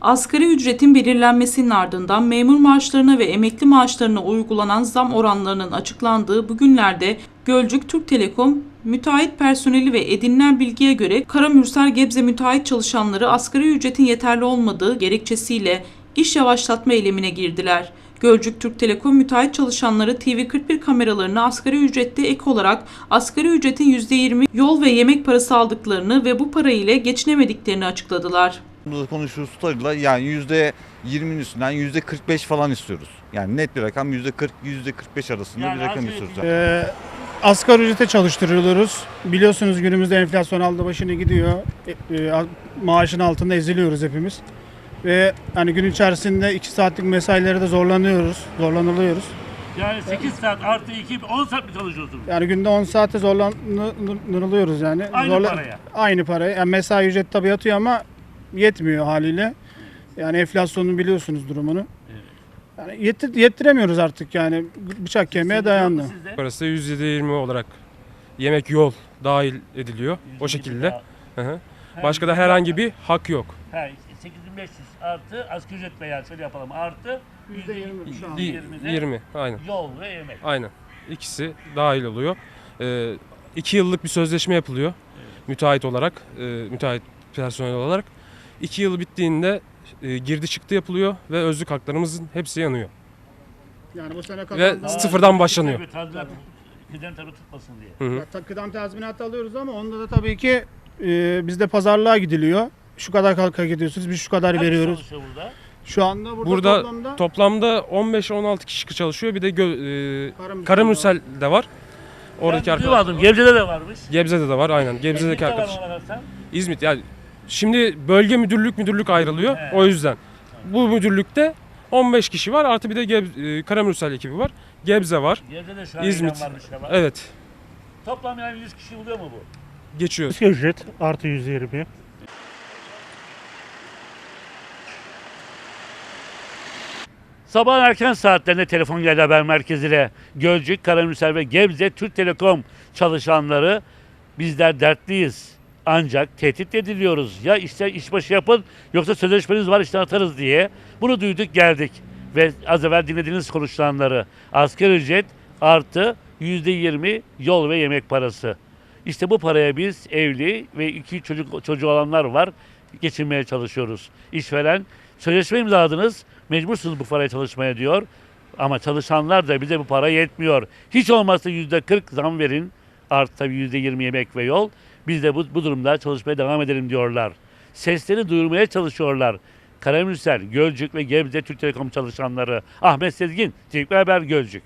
Asgari ücretin belirlenmesinin ardından memur maaşlarına ve emekli maaşlarına uygulanan zam oranlarının açıklandığı bu günlerde Gölcük Türk Telekom müteahhit personeli ve edinilen bilgiye göre Karamürsel Gebze müteahhit çalışanları asgari ücretin yeterli olmadığı gerekçesiyle iş yavaşlatma eylemine girdiler. Gölcük Türk Telekom müteahhit çalışanları TV41 kameralarına asgari ücrette ek olarak asgari ücretin %20 yol ve yemek parası aldıklarını ve bu para ile geçinemediklerini açıkladılar. Burada konuşuyoruz tutarıyla yani yüzde 20'nin üstünden yüzde 45 falan istiyoruz. Yani net bir rakam yüzde 40 yüzde 45 arasında Yani bir rakam istiyoruz. ücret- Yani. Ee, asgari ücrete çalıştırılıyoruz. Biliyorsunuz günümüzde enflasyon aldı başını gidiyor. E, e, maaşın altında eziliyoruz hepimiz. Ve hani gün içerisinde 2 saatlik mesailerde zorlanıyoruz, zorlanılıyoruz. Yani 8 saat artı 2, 10 saat mi çalışıyorsunuz? Yani günde 10 saate zorlanılıyoruz yani. Aynı paraya. Aynı paraya. Yani mesai ücreti tabii yatıyor ama yetmiyor haliyle. Yani enflasyonun biliyorsunuz durumunu. Yani yetir, yettiremiyoruz artık yani. Bıçak kemiğe dayandı. Parası %20 olarak yemek yol dahil ediliyor. O şekilde. Hı hı. Başka da herhangi bir hak yok. He, 8500 artı asgari ücret veya şöyle yapalım artı %20 şu an. Y- 20'de 20 aynen. yol ve yemek. Aynen. İkisi dahil oluyor. Ee, iki yıllık bir sözleşme yapılıyor. Müteahhit olarak, e, müteahhit personel olarak. İki yıl bittiğinde e, girdi çıktı yapılıyor ve özlük haklarımızın hepsi yanıyor. Yani bu sene Ve kazandığımız- sıfırdan başlanıyor. Tabii, tadilat, kıdem tabii tutmasın diye. Hı hı. Ya, Kıdem tazminatı alıyoruz ama onda da tabii ki e, bizde pazarlığa gidiliyor. Şu kadar kalka gidiyorsunuz, biz şu kadar Kaç veriyoruz. çalışıyor burada? Şu anda burada, Burada toplamda toplamda 15-16 kişi çalışıyor. Bir de gö- e, Karamürsel Karamürsel de var. Oradaki ben arkadaşlar. aldım. Gebze'de de varmış. Gebze'de de var aynen. Gebze'deki İzmit'te var arkadaş. ona bakarsan. İzmit yani şimdi bölge müdürlük müdürlük ayrılıyor. He. O yüzden bu müdürlükte 15 kişi var. Artı bir de Geb- e, Karamürsel ekibi var. Gebze var. Gebze'de şu an İzmit. İzmit. varmış ama. Evet. Toplam yani 100 kişi buluyor mu bu? Geçiyor. Asgari ücret artı 120. Sabahın erken saatlerinde telefon geldi haber merkezine. Gölcük, Karamürsel ve Gebze Türk Telekom çalışanları bizler dertliyiz. Ancak tehdit ediliyoruz. Ya işte işbaşı yapın yoksa sözleşmeniz var işten atarız diye. Bunu duyduk geldik. Ve az evvel dinlediğiniz konuşulanları. Asgari ücret artı %20 yol ve yemek parası. İşte bu paraya biz evli ve iki çocuk çocuğu olanlar var. Geçinmeye çalışıyoruz. İşveren sözleşme imzaladınız. Mecbursunuz bu paraya çalışmaya diyor. Ama çalışanlar da bize bu para yetmiyor. Hiç olmazsa yüzde 40 zam verin. Artı tabii yüzde 20 yemek ve yol. Biz de bu, bu durumda çalışmaya devam edelim diyorlar. Sesleri duyurmaya çalışıyorlar. Karamürsel, Gölcük ve Gebze Türk Telekom çalışanları. Ahmet Sezgin, Çelikli Haber Gölcük.